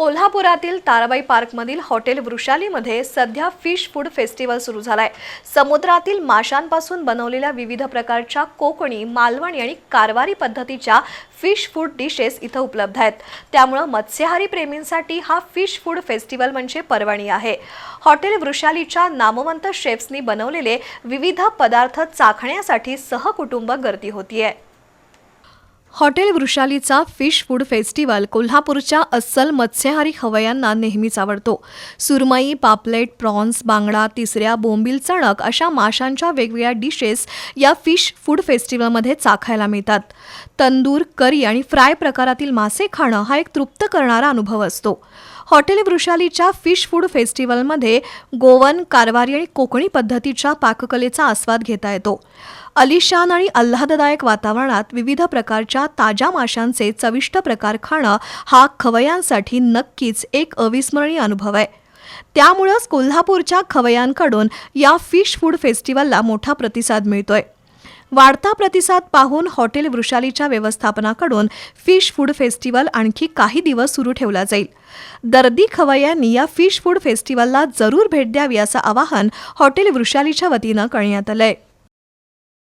कोल्हापुरातील ताराबाई पार्कमधील हॉटेल वृषालीमध्ये सध्या fish food festival सुरू झालाय. समुद्रातील माशांपासून बनवलेल्या विविध प्रकारच्या कोकणी मालवणी आणि कारवारी पद्धतीच्या फिश फूड डिशेस इथं उपलब्ध आहेत. त्यामुळं मत्स्यहारी प्रेमींसाठी हा फिश फूड फेस्टिवल म्हणजे पर्वणी आहे. हॉटेल वृषालीच्या नामवंत शेफ्सनी बनवलेले विविध पदार्थ चाखण्यासाठी सहकुटुंब गर्दी होतीये. हॉटेल वृषालीचा फिश फूड फेस्टिवल कोल्हापूरच्या अस्सल मत्स्यहारी खवयांना नेहमीच आवडतो. सुरमई पापलेट प्रॉन्स बांगडा तिसऱ्या बोंबील चणक अशा माशांच्या वेगवेगळ्या डिशेस या फिश फूड फेस्टिवलमध्ये चाखायला मिळतात. तंदूर करी आणि फ्राय प्रकारातील मासे खाणं हा एक तृप्त करणारा अनुभव असतो. हॉटेल वृषालीच्या फिश फूड फेस्टिवलमध्ये गोवन कारवारी आणि कोकणी पद्धतीच्या पाककलेचा आस्वाद घेता येतो. अलिशान आणि आल्हाददायक वातावरणात विविध प्रकारच्या ताज्या माशांचे चविष्ट प्रकार खाणं हा खवयांसाठी नक्कीच एक अविस्मरणीय अनुभव आहे. त्यामुळंच कोल्हापूरच्या खवयांकडून या फिश फूड फेस्टिवलला मोठा प्रतिसाद मिळतोय. वाढता प्रतिसाद पाहून हॉटेल वृषालीच्या व्यवस्थापनाकडून फिश फूड फेस्टिवल आणखी काही दिवस सुरू ठेवला जाईल. दर्दी खवय्यांनी या फिश फूड फेस्टिवलला जरूर भेट द्यावी असं आवाहन हॉटेल वृषालीच्या वतीनं करण्यात आहे